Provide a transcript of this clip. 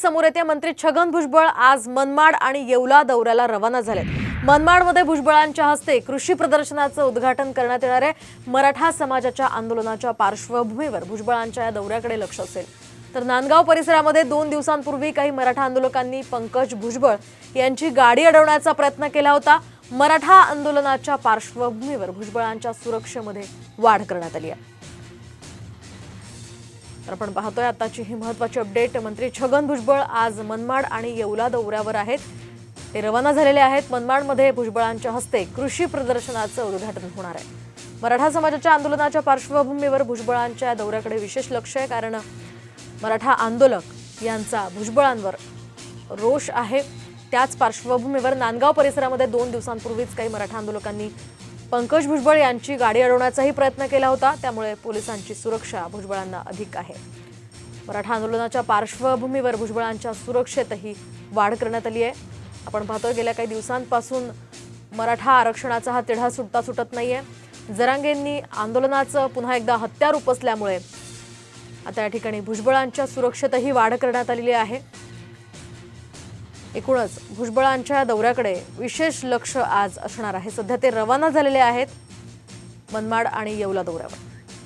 समोर येते मंत्री छगन भुजबळ. आज मनमाड आणि येवला दौऱ्याला रवाना झाले मनमाडमध्ये भुजबळांच्या हस्ते कृषी प्रदर्शनाचं उद्घाटन करण्यात येणार आहे. मराठा समाजाच्या आंदोलनाच्या पार्श्वभूमीवर भुजबळांच्या या दौऱ्याकडे लक्ष असेल. तर नांदगाव परिसरामध्ये दोन दिवसांपूर्वी काही मराठा आंदोलकांनी पंकज भुजबळ यांची गाडी अडवण्याचा प्रयत्न केला होता. मराठा आंदोलनाच्या पार्श्वभूमीवर भुजबळांच्या सुरक्षेमध्ये वाढ करण्यात आली आहे. तर आपण पाहतोय आताची ही महत्वाची अपडेट मंत्री छगन भुजबळ आज मनमाड आणि येवला दौऱ्यावर आहेत. ते रवाना झालेले आहेत. मनमाडमध्ये भुजबळांच्या हस्ते कृषी प्रदर्शनाचं उद्घाटन होणार आहे. मराठा समाजाच्या आंदोलनाच्या पार्श्वभूमीवर भुजबळांच्या दौऱ्याकडे विशेष लक्ष आहे कारण मराठा आंदोलक यांचा भुजबळांवर रोष आहे. त्याच पार्श्वभूमीवर नांदगाव परिसरामध्ये दोन दिवसांपूर्वीच काही मराठा आंदोलकांनी पंकज भुजबळ यांची गाडी अडवण्याचाही प्रयत्न केला होता. त्यामुळे पोलिसांची सुरक्षा भुजबळांना अधिक आहे. मराठा आंदोलनाच्या पार्श्वभूमीवर भुजबळांच्या सुरक्षेतही वाढ करण्यात आली आहे. आपण पाहतोय गेल्या काही दिवसांपासून मराठा आरक्षणाचा हा तिढा सुटता सुटत नाहीये. जरांगेंनी आंदोलनाचं पुन्हा एकदा हत्यार उपसल्यामुळे आता या ठिकाणी भुजबळांच्या सुरक्षेतही वाढ करण्यात आलेली आहे. एकूणच भुजबळांच्या दौऱ्याकडे विशेष लक्ष आज असणार आहे. सध्या ते रवाना झालेले आहेत मनमाड आणि येवला दौऱ्यावर.